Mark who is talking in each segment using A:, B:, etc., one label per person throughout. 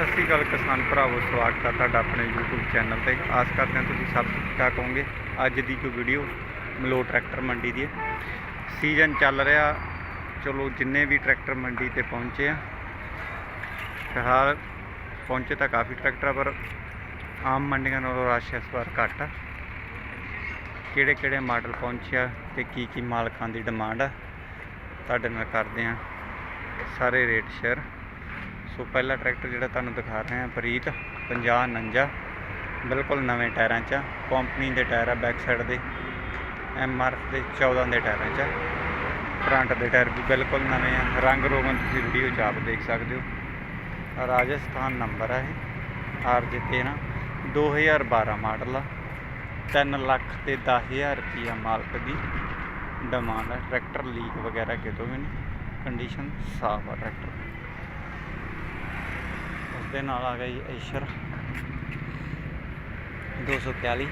A: ਸਤਿ ਸ਼੍ਰੀ ਅਕਾਲ ਕਿਸਾਨ ਭਰਾਵੋ ਸਵਾਗਤ ਹੈ ਤੁਹਾਡਾ ਆਪਣੇ YouTube ਚੈਨਲ ਤੇ। ਆਸ ਕਰਦੇ ਹਾਂ ਤੁਸੀਂ ਸਭ ਠੀਕ ਠਾਕ ਹੋਵੋਗੇ। ਅੱਜ ਦੀ ਜੋ ਵੀਡੀਓ ਮਲੋ ਟਰੈਕਟਰ ਮੰਡੀ ਦੀ ਹੈ। ਸੀਜ਼ਨ ਚੱਲ ਰਿਹਾ। ਚਲੋ ਜਿੰਨੇ ਵੀ ਟਰੈਕਟਰ ਮੰਡੀ ਤੇ ਪਹੁੰਚੇ ਆ ਫਿਲਹਾਲ ਪਹੁੰਚੇ ਤਾਂ ਕਾਫੀ ਟਰੈਕਟਰ ਆ, ਪਰ ਆਮ ਮੰਡੀਆਂ ਨਾਲੋਂ ਰਸ਼ ਇਸ ਵਾਰ ਘੱਟ ਆ। ਕਿਹੜੇ ਕਿਹੜੇ ਮਾਡਲ ਪਹੁੰਚਿਆ ਤੇ ਕੀ ਕੀ ਮਾਲਕਾਂ ਦੀ ਡਿਮਾਂਡ ਆ ਤੁਹਾਡੇ ਨਾਲ ਕਰਦੇ ਆ ਸਾਰੇ ਰੇਟ ਸ਼ੇਅਰ ਸੋ ਪਹਿਲਾ ਟਰੈਕਟਰ ਜਿਹੜਾ ਤੁਹਾਨੂੰ ਦਿਖਾ ਰਹੇ ਹਾਂ, ਪ੍ਰੀਤ 50 49 ਬਿਲਕੁਲ ਨਵੇਂ ਟਾਇਰਾਂ 'ਚ ਆ। ਕੰਪਨੀ ਦੇ ਟਾਇਰ ਆ ਬੈਕ ਸਾਈਡ ਦੇ ਐਮ ਆਰ ਦੇ 14 ਦੇ ਟਾਇਰਾਂ 'ਚ ਆ। ਫਰੰਟ ਦੇ ਟਾਇਰ ਵੀ ਬਿਲਕੁਲ ਨਵੇਂ ਆ। ਰੰਗ ਰੋਗਨ ਤੁਸੀਂ ਵੀਡੀਓ 'ਚ ਆਪ ਦੇਖ ਸਕਦੇ ਹੋ। ਰਾਜਸਥਾਨ ਨੰਬਰ ਆ ਇਹ ਆਰ ਜੇ 13 2012 ਮਾਡਲ ਆ। 3 ਲੱਖ ਤੇ 10000 ਰੁਪਈਆ ਮਾਲਕ ਦੀ ਡਿਮਾਂਡ ਹੈ ਟਰੈਕਟਰ ਲੀਕ ਵਗੈਰਾ ਕਿਤੋਂ ਵੀ ਨਹੀਂ। ਕੰਡੀਸ਼ਨ ਸਾਫ਼ ਆ ਟਰੈਕਟਰ ਉਸ ਦੇ ਨਾਲ ਆ ਗਿਆ ਗਈ ਐਸ਼ਰ 241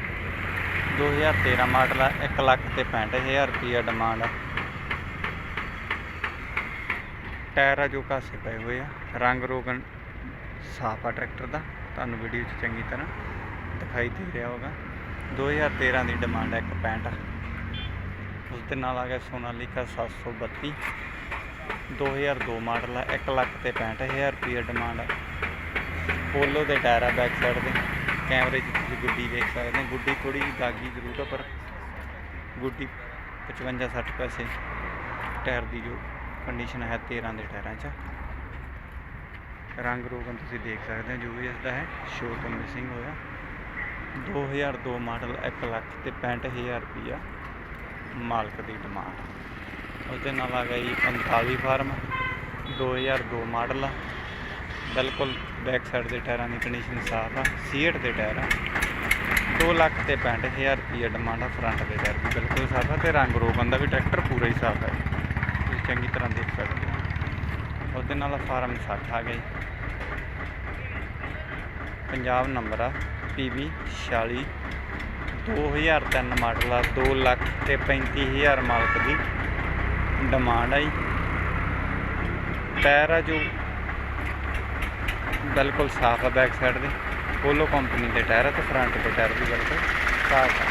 A: 2013 ਮਾਡਲ ਆ 1 ਲੱਖ ਤੇ 65000 ਰੁਪਈਆ ਡਿਮਾਂਡ ਆ। ਟਾਇਰ ਆ ਜੋ ਕਾਸੇ ਪਏ ਹੋਏ ਆ, ਰੰਗ ਰੋਗਨ ਸਾਫ਼ ਆ ਟਰੈਕਟਰ ਦਾ, ਤੁਹਾਨੂੰ ਵੀਡੀਓ 'ਚ ਚੰਗੀ ਤਰ੍ਹਾਂ ਦਿਖਾਈ ਦੇ ਰਿਹਾ ਹੋਗਾ। 2013 ਦੀ ਡਿਮਾਂਡ ਹੈ 165 ਉਸ ਦੇ ਨਾਲ ਆ ਗਿਆ ਸੋਨਾਲੀਕਾ 732 2002 ਮਾਡਲ ਹੈ 1 ਲੱਖ ਤੇ 65000 ਰੁਪਈਆ ਡਿਮਾਂਡ ਹੈ ਪੋਲੋ ਦੇ ਟਾਇਰ ਆ ਬੈਕ ਸਾਈਡ ਦੇ, ਕੈਮਰੇ 'ਚ ਤੁਸੀਂ ਗੁੱਡੀ ਵੇਖ ਸਕਦੇ ਹੋ। ਗੁੱਡੀ ਥੋੜੀ ਜਿਹੀ ਦਾਗੀ ਜ਼ਰੂਰ ਆ, ਪਰ ਗੁੱਡੀ 55 60 ਪੈਸੇ ਟਾਇਰ ਦੀ ਜੋ ਕੰਡੀਸ਼ਨ ਹੈ 13 ਦੇ ਟਾਇਰਾਂ 'ਚ ਰੰਗ ਰੋਗਨ ਤੁਸੀਂ ਦੇਖ ਸਕਦੇ ਹੋ, ਜੋ ਵੀ ਇਸ ਦਾ ਹੈ ਸ਼ੋ ਤੋਂ ਮਿਸਿੰਗ ਹੋਇਆ। 2002 ਮਾਡਲ 1 ਲੱਖ ਤੇ 65000 ਰੁਪਈਆ ਮਾਲਕ ਦੀ ਡਿਮਾਂਡ ਉਹਦੇ ਨਾਲ ਆ ਗਿਆ ਜੀ 45 ਫਾਰਮ 2002 ਮਾਡਲ ਆ। ਬਿਲਕੁਲ ਬੈਕ ਸਾਈਡ ਦੇ ਟਾਇਰਾਂ ਦੀ ਕੰਡੀਸ਼ਨ ਸਾਫ਼ ਆ ਸੀਟ ਦੇ ਟਾਇਰ ਆ। 2 ਲੱਖ ਤੇ 65000 ਰੁਪਈਆ ਡਿਮਾਂਡ ਆ ਫਰੰਟ ਦੇ ਟਾਇਰ ਵੀ ਬਿਲਕੁਲ ਸਾਫ਼ ਆ ਤੇ ਰੰਗ ਰੋਗਨ ਦਾ ਵੀ ਟਰੈਕਟਰ ਪੂਰਾ ਹੀ ਸਾਫ਼ ਹੈ ਤੁਸੀਂ ਚੰਗੀ ਤਰ੍ਹਾਂ ਦੇਖ ਸਕਦੇ ਹੋ। ਉਹਦੇ ਨਾਲ ਫਾਰਮ 60 ਆ ਗਈ ਪੰਜਾਬ ਨੰਬਰ ਆ PB 46 2003 ਮਾਡਲ ਆ 2 ਲੱਖ ਤੇ 35000 ਮਾਲਕ ਦੀ ਡਿਮਾਂਡ ਆ ਜੀ। ਟਾਇਰ ਆ ਜੋ ਬਿਲਕੁਲ ਸਾਫ਼ ਆ ਬੈਕ ਸਾਈਡ ਦੇ। ਪੋਲੋ ਕੰਪਨੀ ਦੇ ਟਾਇਰ ਆ ਤੇ ਫਰੰਟ ਦੇ ਟਾਇਰ ਵੀ ਬਿਲਕੁਲ ਸਾਫ਼ ਆ।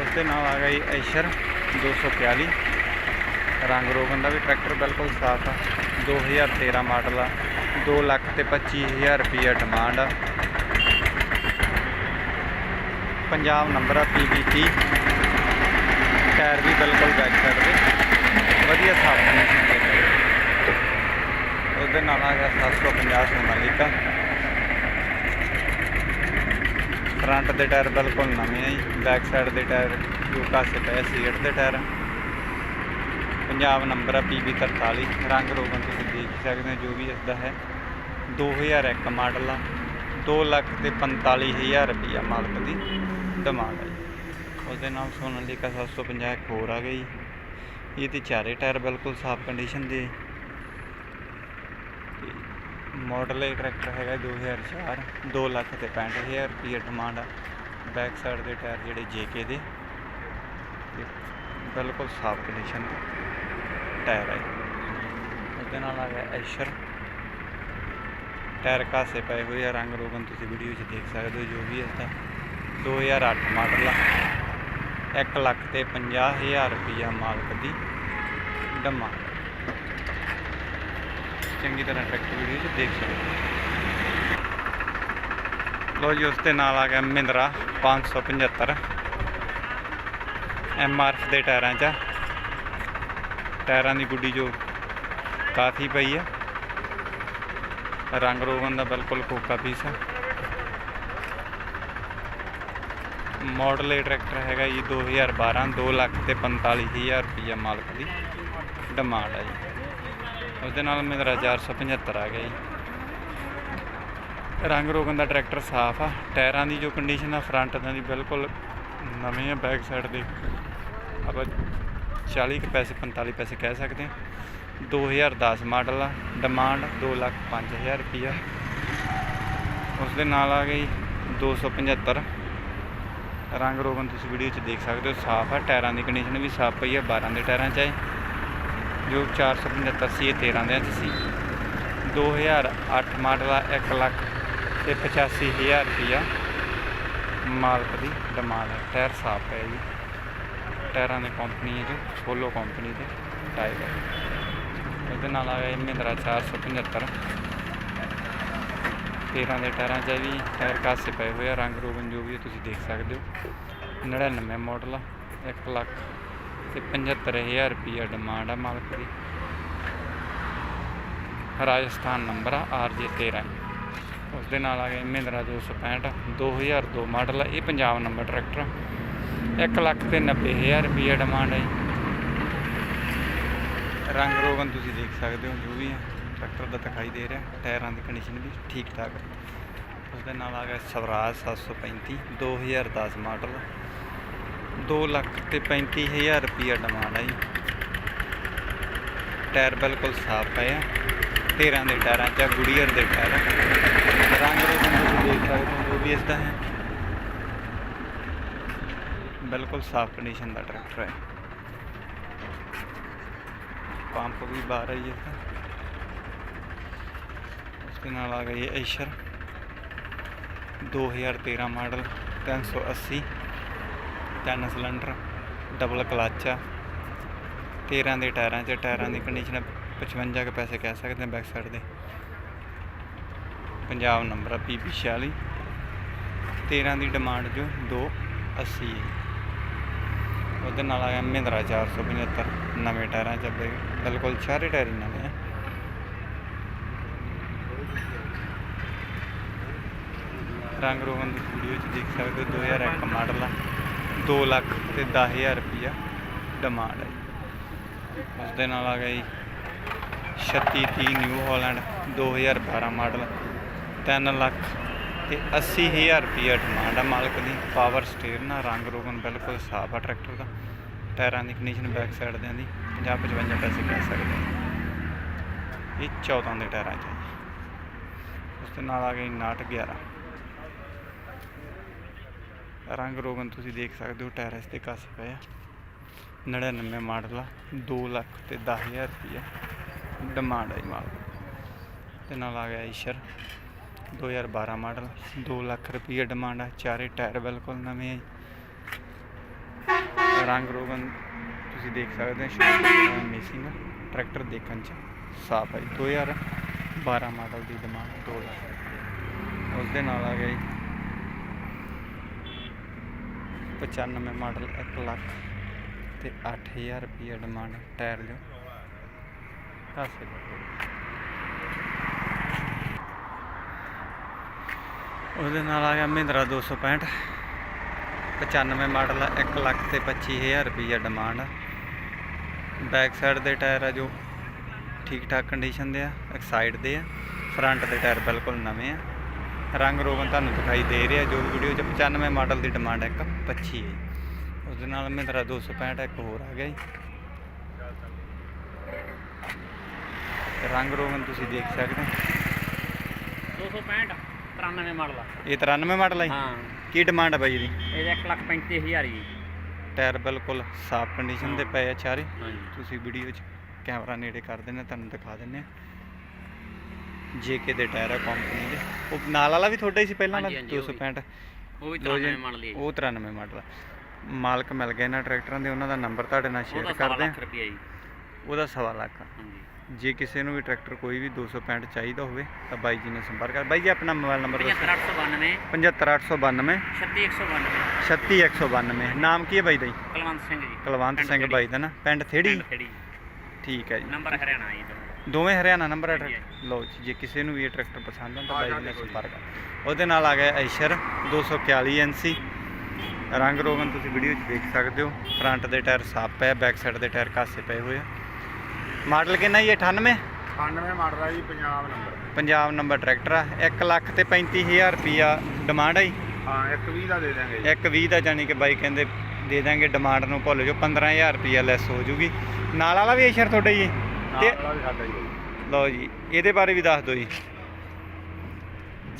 A: ਉਸ ਦੇ ਨਾਲ ਆ ਗਿਆ ਜੀ ਐਸ਼ਰ 241 ਰੰਗ ਰੋਗਨ ਦਾ ਵੀ ਟਰੈਕਟਰ ਬਿਲਕੁਲ ਸਾਫ਼ ਆ। 2013 ਮਾਡਲ ਆ। 2 ਲੱਖ ਤੇ 25000 ਰੁਪਈਆ ਡਿਮਾਂਡ ਆ। ਪੰਜਾਬ ਨੰਬਰ ਆ PBT ਟਾਇਰ ਵੀ ਬਿਲਕੁਲ ਬੈਕ ਸਾਈਡ ਦੇ। ਵਧੀਆ ਸਾਫ਼ ਕੰਡੀਸ਼ਨ ਉਹਦੇ ਨਾਲ ਆ ਗਿਆ 750 ਸੋਨਾਲੀਕਾ ਫਰੰਟ ਦੇ ਟਾਇਰ ਬਿਲਕੁਲ ਨਵੇਂ ਆ ਜੀ ਬੈਕ ਸਾਈਡ ਦੇ ਟਾਇਰ ਜੋ ਪਏ ਸੀਟ ਦੇ ਟਾਇਰ ਪੰਜਾਬ ਨੰਬਰ ਆ PB 43 ਰੰਗ ਰੋਗਨ ਤੁਸੀਂ ਦੇਖ ਸਕਦੇ ਹੋ ਜੋ ਵੀ ਇਸਦਾ ਹੈ। 2001 ਮਾਡਲ ਆ 2 ਲੱਖ ਤੇ 45000 ਰੁਪਈਆ ਮਾਲਕ ਦੀ ਡਿਮਾਂਡ ਹੈ ਉਸ ਦੇ ਨਾਲ ਸੋਨਾਲੀਕਾ 750 ਇੱਕ ਹੋਰ ਆ ਗਈ ਇਹ ਤੇ ਚਾਰੇ ਟਾਇਰ ਬਿਲਕੁਲ ਸਾਫ਼ ਕੰਡੀਸ਼ਨ ਦੇ ਮਾਡਲ ਇਹ ਟਰੈਕਟਰ ਹੈਗਾ 2004 2 ਲੱਖ ਤੇ 65000 ਰੁਪਈਆ ਡਿਮਾਂਡ ਆ। ਬੈਕ ਸਾਈਡ ਦੇ ਟਾਇਰ ਜਿਹੜੇ JK ਦੇ। ਤੇ ਬਿਲਕੁਲ ਸਾਫ਼ ਕੰਡੀਸ਼ਨ ਟਾਇਰ ਹੈ ਉਹਦੇ ਨਾਲ ਆ ਗਿਆ ਐਸ਼ਰ ਟਾਇਰ ਕਾਸੇ ਪਏ ਹੋਏ ਆ, ਰੰਗ ਰੋਗਨ ਤੁਸੀਂ ਵੀਡੀਓ 'ਚ ਦੇਖ ਸਕਦੇ ਹੋ, ਜੋ ਵੀ ਇਸਦਾ 2008 ਮਾਡਲ ਆ। 1 ਲੱਖ ਤੇ 50000 ਰੁਪਈਆ ਮਾਲਕ ਦੀ ਡਿਮਾਂਡ ਚੰਗੀ ਤਰ੍ਹਾਂ ਟਰੈਕਟਰ ਵੀਡੀਓ 'ਚ ਦੇਖ ਸਕਦੇ ਲੋ ਜੀ, ਉਸ ਦੇ ਨਾਲ ਆ ਗਿਆ ਮਹਿੰਦਰਾ 575 ਐਮ ਆਰ ਦੇ ਟਾਇਰਾਂ 'ਚ ਟਾਇਰਾਂ ਦੀ ਗੁੱਡੀ ਜੋ ਕਾਫੀ ਪਈ ਆ। ਰੰਗ ਰੋਗਨ ਦਾ ਬਿਲਕੁਲ ਕੋਕਾ ਪੀਸ ਹੈ ਮਾਡਲ ਇਹ ਟਰੈਕਟਰ ਹੈਗਾ ਜੀ 2012 2 ਲੱਖ ਤੇ 45000 ਰੁਪਈਆ ਮਾਲਕ ਦੀ ਡਿਮਾਂਡ ਹੈ ਜੀ। ਉਹਦੇ ਨਾਲ ਮੇਰਾ 475 ਆ ਗਿਆ ਜੀ। ਰੰਗ ਰੋਗਨ ਦਾ ਟਰੈਕਟਰ ਸਾਫ਼ ਆ। ਟਾਇਰਾਂ ਦੀ ਜੋ ਕੰਡੀਸ਼ਨ ਆ ਫਰੰਟ ਦੀ ਬਿਲਕੁਲ ਨਵੇਂ ਆ ਬੈਕ ਸਾਈਡ ਦੇ। ਆਪਾਂ 40 ਕੁ ਪੈਸੇ 45 ਪੈਸੇ ਕਹਿ ਸਕਦੇ ਹਾਂ 2010 ਮਾਡਲ ਆ। ਡਿਮਾਂਡ 2 ਲੱਖ 5000 ਰੁਪਈਆ। ਉਸ ਦੇ ਨਾਲ ਆ ਗਈ 275 ਰੰਗ ਰੋਗਨ ਤੁਸੀਂ ਵੀਡੀਓ 'ਚ ਦੇਖ ਸਕਦੇ ਹੋ, ਸਾਫ਼ ਆ। ਟਾਇਰਾਂ ਦੀ ਕੰਡੀਸ਼ਨ ਵੀ ਸਾਫ਼ ਪਈ ਆ 12 ਦੇ ਟਾਇਰਾਂ 'ਚ ਆਏ ਜੋ 475 ਸੀ ਇਹ 13 ਦੇ 'ਚ ਸੀ। 2008 ਮਾਡਲ ਆ 1 ਲੱਖ ਤੇ 85000 ਰੁਪਇਆ ਮਾਲਕ ਦੀ ਡਿਮਾਂਡ ਹੈ ਟਾਇਰ ਸਾਫ਼ ਹੈ ਜੀ। ਟਾਇਰਾਂ ਦੀ ਕੰਪਨੀ ਹੈ ਜੋ ਸੋਲੋ ਕੰਪਨੀ ਦੇ ਟਾਇਰ ਹੈ ਇਹਦੇ ਨਾਲ ਆ ਗਿਆ ਮਹਿੰਦਰਾ 475 13 ਦੇ ਟਾਇਰਾਂ 'ਚ ਇਹ ਵੀ ਟਾਇਰ ਕਾਸੇ ਪਏ ਹੋਏ ਆ, ਰੰਗ ਰੋਗਨ ਜੋ ਵੀ ਤੁਸੀਂ ਦੇਖ ਸਕਦੇ ਹੋ। 99 ਮਾਡਲ ਆ 1 ਲੱਖ ਤੇ 75000 ਰੁਪਇਆ ਡਿਮਾਂਡ ਆ ਮਾਲਕ ਦੀ ਰਾਜਸਥਾਨ ਨੰਬਰ ਆ ਆਰਜੇ 13 ਉਸ ਦੇ ਨਾਲ ਆ ਗਿਆ ਮਹਿੰਦਰਾ 265 2002 ਮਾਡਲ ਆ, ਇਹ ਪੰਜਾਬ ਨੰਬਰ ਟਰੈਕਟਰ ਆ। ਇੱਕ ਲੱਖ ਤੇ 90000 ਰੁਪਏ ਡਿਮਾਂਡ ਹੈ ਜੀ। ਰੰਗ ਰੋਗਨ ਤੁਸੀਂ ਦੇਖ ਸਕਦੇ ਹੋ, ਜੋ ਵੀ ਆ ਟਰੈਕਟਰ ਦਾ ਦਿਖਾਈ ਦੇ ਰਿਹਾ, ਟਾਇਰਾਂ ਦੀ ਕੰਡੀਸ਼ਨ ਵੀ ਠੀਕ ਠਾਕ ਉਸ ਦੇ ਨਾਲ ਆ ਗਿਆ ਸਵਰਾਜ 735 2010 ਮਾਡਲ 2 ਲੱਖ ਤੇ 35000 ਰੁਪਏ ਡਿਮਾਂਡ ਹੈ ਜੀ ਟਾਇਰ ਬਿਲਕੁਲ ਸਾਫ਼ ਪਏ ਆ 13 ਦੇ ਟਾਇਰਾਂ 'ਚ ਆ, ਗੁੜੀਅਰ ਦੇ ਟਾਇਰ ਆ। ਰੰਗ ਰੋਗਨ ਤੁਸੀਂ ਦੇਖ ਸਕਦੇ ਹੋ ਜੋ ਵੀ ਇਸ ਦਾ ਹੈ ਬਿਲਕੁਲ ਸਾਫ਼ ਕੰਡੀਸ਼ਨ ਦਾ ਟਰੈਕਟਰ ਹੈ ਪੰਪ ਵੀ ਬਾਹਰ ਹੈ ਜੀ इसका उसके ਨਾਲ ਆ ਗਈ ਐਸ਼ਰ 2013 ਮਾਡਲ 380 ਤਿੰਨ ਸਿਲੰਡਰ ਡਬਲ ਕਲਚ ਆ। 13 ਦੇ ਟਾਇਰਾਂ 'ਚ, ਟਾਇਰਾਂ ਦੀ ਕੰਡੀਸ਼ਨ 55 ਕੁ ਪੈਸੇ ਕਹਿ ਸਕਦੇ ਹਾਂ ਬੈਕ ਸਾਈਡ ਦੇ। ਪੰਜਾਬ ਨੰਬਰ ਆ ਪੀਪੀ 46 13 ਦੀ ਡਿਮਾਂਡ ਜੋ 280 ਹੈ ਉਹਦੇ ਨਾਲ ਆ ਗਿਆ ਮਹਿੰਦਰਾ 475 ਨਵੇਂ ਟਾਇਰਾਂ 'ਚ ਬਿਲਕੁਲ ਸਾਰੇ ਟਾਇਰ ਹੀ ਨਵੇਂ ਆ। ਰੰਗ ਰੋਗਨ ਦੀ ਵੀਡੀਓ 'ਚ ਦੇਖ ਸਕਦੇ ਹੋ 2001 ਮਾਡਲ ਆ। 2 ਲੱਖ ਤੇ 10000 ਰੁਪਈਆ ਡਿਮਾਂਡ ਹੈ ਉਸ ਦੇ ਨਾਲ ਆ ਗਈ ਜੀ 3630 ਨਿਊ ਹਾਲੈਂਡ 2012 ਮਾਡਲ 3 ਲੱਖ ਤੇ 80000 ਰੁਪਈਆ ਡਿਮਾਂਡ ਹੈ ਮਾਲਕ ਦੀ। ਪਾਵਰ ਸਟੀਅਰ ਨਾਲ ਰੰਗ ਰੋਗਨ ਬਿਲਕੁਲ ਸਾਫ਼ ਆ ਟਰੈਕਟਰ ਦਾ। ਟਾਇਰਾਂ ਦੀ ਕੰਡੀਸ਼ਨ ਬੈਕ ਸਾਈਡ ਦੇ ਦੀ 50 55 ਪੈਸੇ ਕਹਿ ਸਕਦੇ ਹਾਂ। ਇਹ 14 ਦੇ ਟਾਇਰਾਂ 'ਚ ਉਸ ਦੇ ਨਾਲ ਆ ਗਈ 911 ਰੰਗ ਰੋਗਨ ਤੁਸੀਂ ਦੇਖ ਸਕਦੇ ਹੋ ਟਾਇਰ ਇਸ ਤੇ ਕਾਸੇ ਪਏ ਆ 99 ਮਾਡਲ ਆ 2 ਲੱਖ ਤੇ 10000 ਰੁਪਈਆ ਡਿਮਾਂਡ ਹੈ ਮਾਲ ਤੇ ਨਾਲ ਆ ਗਿਆ ਈਸ਼ਰ 2012 ਮਾਡਲ 2 ਲੱਖ ਰੁਪਈਆ ਡਿਮਾਂਡ ਆ, ਚਾਰੇ ਟਾਇਰ ਬਿਲਕੁਲ ਨਵੇਂ ਆ ਜੀ। ਰੰਗ ਰੋਗਨ ਤੁਸੀਂ ਦੇਖ ਸਕਦੇ ਹੋ ਮਿਸਿੰਗ ਟਰੈਕਟਰ ਦੇਖਣ ਚ ਸਾਫ਼ ਹੈ ਜੀ। 2012 ਮਾਡਲ ਦੀ ਡਿਮਾਂਡ 2 ਲੱਖ ਉਸ ਦੇ ਨਾਲ ਆ ਗਿਆ ਜੀ 95 ਮਾਡਲ 1 ਲੱਖ ਤੇ 8000 ਰੁਪਏ ਡਿਮਾਂਡ ਟਾਇਰ ਜੋ ਕਾਸੇ ਉਹਦੇ ਨਾਲ ਆ ਗਿਆ ਮਹਿੰਦਰਾ 265 95 ਮਾਡਲ ਆ 1 ਲੱਖ ਤੇ 25000 ਰੁਪਏ ਡਿਮਾਂਡ ਬੈਕ ਸਾਈਡ ਦੇ ਟਾਇਰ ਆ ਜੋ ਠੀਕ ਠਾਕ ਕੰਡੀਸ਼ਨ ਦੇ ਆ, ਇੱਕ ਸਾਈਡ ਦੇ ਆ। ਫਰੰਟ ਦੇ ਟਾਇਰ ਬਿਲਕੁਲ ਨਵੇਂ ਆ। ਰੰਗ ਰੋਗਨ ਤੁਹਾਨੂੰ ਦਿਖਾਈ ਦੇ ਰਿਹਾ ਜੋ ਵੀਡੀਓ ਚ 95 ਮਾਡਲ ਦੀ ਡਿਮਾਂਡ ਹੈ ਇੱਕ 25 ਹੈ। ਉਸ ਦੇ ਨਾਲ ਮਹਿੰਦਰਾ 265 ਇੱਕ ਹੋਰ ਆ ਗਿਆ ਜੀ। ਰੰਗ ਰੋਗਨ ਤੁਸੀਂ ਦੇਖ ਸਕਦੇ ਹੋ।
B: 265 93 ਮਾਡਲ ਆ।
A: ਇਹ 93 ਮਾਡਲ ਹੈ?
B: ਹਾਂ।
A: ਕੀ ਡਿਮਾਂਡ ਹੈ ਬਾਈ ਜੀ?
B: ਇਹ 1 ਲੱਖ 35000 ਜੀ।
A: ਟਾਇਰ ਬਿਲਕੁਲ ਸਾਫ਼ ਕੰਡੀਸ਼ਨ ਦੇ ਪਏ ਆ ਚਾਰੇ। ਤੁਸੀਂ ਵੀਡੀਓ 'ਚ ਕੈਮਰਾ ਨੇੜੇ ਕਰ ਦਿੰਦੇ ਤੁਹਾਨੂੰ ਦਿਖਾ ਦਿੰਦੇ ਆ। ਜੇਕੇ ਦੇ ਟਾਇਰ ਆ ਕੰਪਨੀ ਦੇ। ਉਹ ਨਾਲ ਵਾਲਾ ਵੀ ਤੁਹਾਡਾ ਹੀ ਸੀ ਪਹਿਲਾਂ ਵਾਲਾ?
B: ਹਾਂਜੀ, ਹਾਂਜੀ, ਉਹ ਵੀ।
A: 265
B: ਉਹ ਵੀ
A: ਲਓ ਜੀ,
B: 93 ਮਾਡਲ ਹੀ ਹੈ
A: ਉਹ 93 ਮਾਡਲ ਆ। ਮਾਲਕ ਮਿਲ ਗਏ ਨਾ ਟਰੈਕਟਰਾਂ ਦੇ ਉਹਨਾਂ ਦਾ ਨੰਬਰ ਤੁਹਾਡੇ ਨਾਲ
B: ਉਹਦਾ
A: ਸ਼ੇਅਰ
B: ਸਵਾ
A: ਕਰਦੇ ਆ
B: ਜੀ।
A: ਉਹਦਾ ਸਵਾ ਲੱਖ। ਆ।
B: ਹਾਂਜੀ।
A: ਜੇ ਕਿਸੇ ਨੂੰ ਵੀ ਟਰੈਕਟਰ ਕੋਈ ਵੀ 265 ਚਾਹੀਦਾ ਹੋਵੇ ਤਾਂ ਬਾਈ ਜੀ ਨਾਲ ਸੰਪਰਕ ਕਰ। ਬਾਈ ਜੀ ਆਪਣਾ ਮੋਬਾਈਲ ਨੰਬਰ ਦੱਸੋ।
B: 75892
A: 75892
B: 36192
A: 36192 ਨਾਮ ਕੀ ਹੈ ਬਾਈ ਦਾ ਜੀ?
B: ਕੁਲਵੰਤ ਸਿੰਘ ਜੀ।
A: ਕੁਲਵੰਤ
B: ਪਿੰਡ
A: ਸਿੰਘ। ਬਾਈ ਦਾ ਨਾ। ਪਿੰਡ ਥੇੜੀ
B: ਪਿੰਡ ਖੇੜੀ।
A: ਠੀਕ ਹੈ ਜੀ।
B: ਨੰਬਰ ਹਰਿਆਣਾ ਜੀ।
A: ਦੋਵੇਂ ਹਰਿਆਣਾ ਨੰਬਰ ਹੈ ਟਰੈਕਟਰ ਲਓ ਜੀ ਜੇ ਕਿਸੇ ਨੂੰ ਵੀ ਇਹ ਟਰੈਕਟਰ ਪਸੰਦ ਆਉਂਦਾ ਬਾਈ ਨਾਲ ਸੰਪਰਕ। ਉਹਦੇ ਨਾਲ ਆ ਗਿਆ ਐਸ਼ਰ 241 ਐਨਸੀ ਰੰਗ ਰੋਗਨ ਤੁਸੀਂ ਵੀਡੀਓ 'ਚ ਦੇਖ ਸਕਦੇ ਹੋ। ਫਰੰਟ ਦੇ ਟਾਇਰ ਸਾਫ਼ ਪਏ ਬੈਕ ਸਾਈਡ ਦੇ ਟਾਇਰ ਕਾਸੇ ਪਏ ਹੋਏ ਆ। ਮਾਡਲ ਕਿੰਨਾ ਜੀ 98
C: 98 ਮਾਡਲ ਆ ਜੀ Punjab number
A: Punjab number tractor ਆ। 1 ਲੱਖ ਤੇ 35000 ਰੁਪਿਆ ਡਿਮਾਂਡ ਆ ਜੀ।
C: ਹਾਂ 120 ਦਾ ਦੇ ਦਾਂਗੇ ਜੀ।
A: ਇੱਕ 20 ਦਾ ਜਾਨੀ ਕਿ ਬਾਈ ਕਹਿੰਦੇ ਦੇ ਦਾਂਗੇ ਡਿਮਾਂਡ ਨੂੰ ਭੁੱਲ ਜਾਓ 15000 ਰੁਪਿਆ ਲੈਸ ਹੋ ਜੂਗੀ। ਨਾਲ ਵਾਲਾ ਵੀ ਐਸ਼ਰ ਤੁਹਾਡਾ ਜੀ ਤੇ
C: ਹੀ ਹੈ।
A: ਲਓ ਜੀ ਇਹਦੇ ਬਾਰੇ ਵੀ ਦੱਸ ਦਿਓ ਜੀ।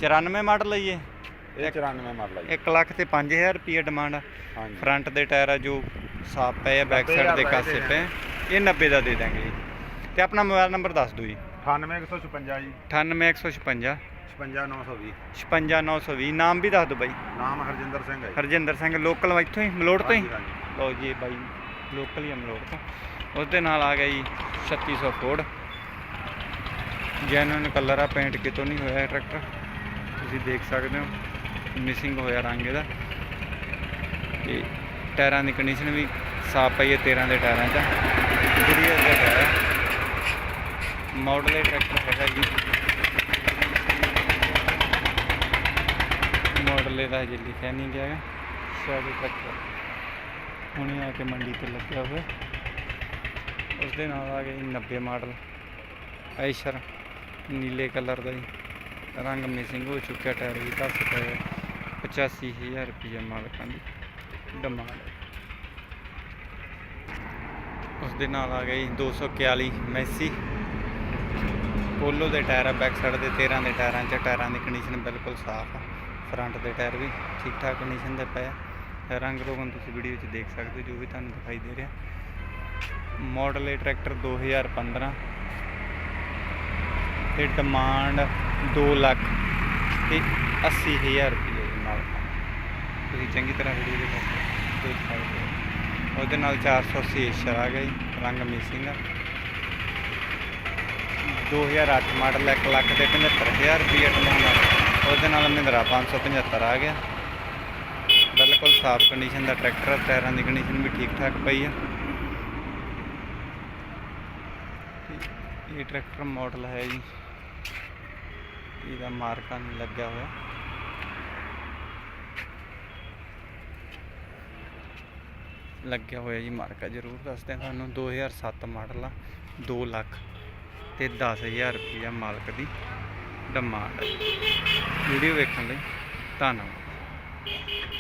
A: 94 ਮਾਡਲ ਹੈ ਜੀ ਇਹ?
C: ਇਹ 94 ਮਾਡਲ ਜੀ।
A: 1 ਲੱਖ ਤੇ 5000 ਰੁਪਏ ਡਿਮਾਂਡ
C: ਹਾਂਜੀ।
A: ਫਰੰਟ ਦੇ ਟਾਇਰ ਆ ਜੋ ਸਾਫ਼ ਪਏ ਆ ਬੈਕ ਸਾਈਡ ਦੇ
C: 90,000
A: ਕਾਸੇ ਪਏ ਇਹ 90 ਦਾ ਦੇ ਦਾਂਗੇ ਜੀ। ਤੇ ਆਪਣਾ ਮੋਬਾਈਲ ਨੰਬਰ ਦੱਸ ਦਿਓ ਜੀ।
C: 98156 ਜੀ।
A: 98156
C: 56920
A: 56920 ਨਾਮ ਵੀ ਦੱਸ ਦਿਓ ਬਾਈ।
C: ਨਾਮ ਹਰਜਿੰਦਰ ਸਿੰਘ ਹੈ ਜੀ।
A: ਹਰਜਿੰਦਰ ਸਿੰਘ ਲੋਕਲ ਇੱਥੋਂ ਹੀ ਮਲੋੜ ਤੋਂ ਹੀ?
C: ਹਾਂਜੀ, ਹਾਂਜੀ।
A: ਲਓ ਜੀ ਇਹ ਬਾਈ ਲੋਕਲ ਹੀ ਆ ਮਲੋੜ ਤੋਂ। ਉਸ ਦੇ ਨਾਲ ਆ ਗਿਆ ਜੀ 3600 ਫੋਰਡ। ਜੈਨੂਨ ਕਲਰ ਆ ਪੇਂਟ ਕਿਤੋਂ ਨਹੀਂ ਹੋਇਆ ਟਰੈਕਟਰ ਤੁਸੀਂ ਦੇਖ ਸਕਦੇ ਹੋ ਮਿਸਿੰਗ ਹੋਇਆ ਰੰਗ ਇਹਦਾ। ਤੇ ਟਾਇਰਾਂ ਦੀ ਕੰਡੀਸ਼ਨ ਵੀ ਸਾਫ਼ ਪਈ ਹੈ 13 ਦੇ ਟਾਇਰਾਂ 'ਚ। ਗੁੜੀਆ ਦੇ ਟਾਇਰ ਆ। ਮਾਡਲ ਇਹ ਟਰੈਕਟਰ ਹੈਗਾ ਜੀ। ਮਾਡਲ ਇਹਦਾ ਹਜੇ ਲਿਖਿਆ ਨਹੀਂ ਗਿਆ। ਹੈ ਸ਼ਾਇਦ ਟਰੈਕਟਰ ਹੁਣੇ ਆ ਕੇ ਮੰਡੀ ਤੇ ਲੱਗਿਆ ਹੋਇਆ। ਉਸ ਦੇ ਨਾਲ ਆ ਗਿਆ ਜੀ 90 ਮਾਡਲ। ਆਇਸ਼ਰ, ਨੀਲੇ ਕਲਰ ਦਾ ਜੀ। ਰੰਗ ਮਿਸਿੰਗ ਹੋ ਚੁੱਕਿਆ, ਟਾਇਰ ਵੀ ਘਸ ਪਏ ਆ। 85000 ਰੁਪਏ ਮਾਲਕਾਂ ਦੀ ਡਿਮਾਂਡ। ਉਸ ਦੇ ਨਾਲ ਆ ਗਿਆ ਜੀ 241 ਮੈਸੀ। ਪੋਲੋ ਦੇ ਟਾਇਰ ਆ, ਬੈਕ ਸਾਈਡ ਦੇ 13 ਦੇ ਟਾਇਰਾਂ 'ਚ। ਟਾਇਰਾਂ ਦੀ ਕੰਡੀਸ਼ਨ ਬਿਲਕੁਲ ਸਾਫ਼ ਆ। ਫਰੰਟ ਦੇ ਟਾਇਰ ਵੀ ਠੀਕ ਠਾਕ ਕੰਡੀਸ਼ਨ ਦੇ ਪਏ ਆ। ਰੰਗ ਰੋਗਨ ਤੁਸੀਂ ਵੀਡੀਓ 'ਚ ਦੇਖ ਸਕਦੇ ਹੋ, ਜੋ ਵੀ ਤੁਹਾਨੂੰ ਦਿਖਾਈ ਦੇ ਰਿਹਾ। ਮਾਡਲ ਇਹ ਟਰੈਕਟਰ 2015 ਤੇ ਡਿਮਾਂਡ 2 ਲੱਖ ਤੇ 80000 ਰੁਪਏ ਦੇ ਨਾਲ। ਤੁਸੀਂ ਚੰਗੀ ਤਰ੍ਹਾਂ ਵੀਡੀਓ ਦੇ ਦੇਖ ਸਕਦੇ ਹੋ। ਉਹਦੇ ਨਾਲ 480 ਏਸ਼ਰ ਆ ਗਿਆ ਜੀ ਰੰਗ ਮਿਸਿੰਗ ਆ 2008 ਮਾਡਲ 1 ਲੱਖ ਤੇ 75000 ਰੁਪਏ ਡਿਮਾਂਡ ਆ। ਉਹਦੇ ਨਾਲ ਮਹਿੰਦਰਾ 575 ਆ ਗਿਆ। ਬਿਲਕੁਲ ਸਾਫ਼ ਕੰਡੀਸ਼ਨ ਦਾ ਟਰੈਕਟਰ ਟਾਇਰਾਂ ਦੀ ਕੰਡੀਸ਼ਨ ਵੀ ਠੀਕ ਠਾਕ ਪਈ ਆ ਤੇ ਇਹ ਟਰੈਕਟਰ ਮਾਡਲ ਹੈ ਜੀ। ਇਹਦਾ ਮਾਰਕਾ ਨਹੀਂ ਲੱਗਿਆ ਹੋਇਆ। ਲੱਗਿਆ ਹੋਇਆ ਜੀ ਮਾਰਕਾ, ਜ਼ਰੂਰ ਦੱਸਦੇ ਹਾਂ ਤੁਹਾਨੂੰ। 2007 ਮਾਡਲ ਆ 2 ਲੱਖ ਤੇ 10000 ਰੁਪਇਆ ਮਾਲਕ ਦੀ ਡਿਮਾਂਡ। ਹੈ ਵੀਡੀਓ ਵੇਖਣ ਲਈ ਧੰਨਵਾਦ।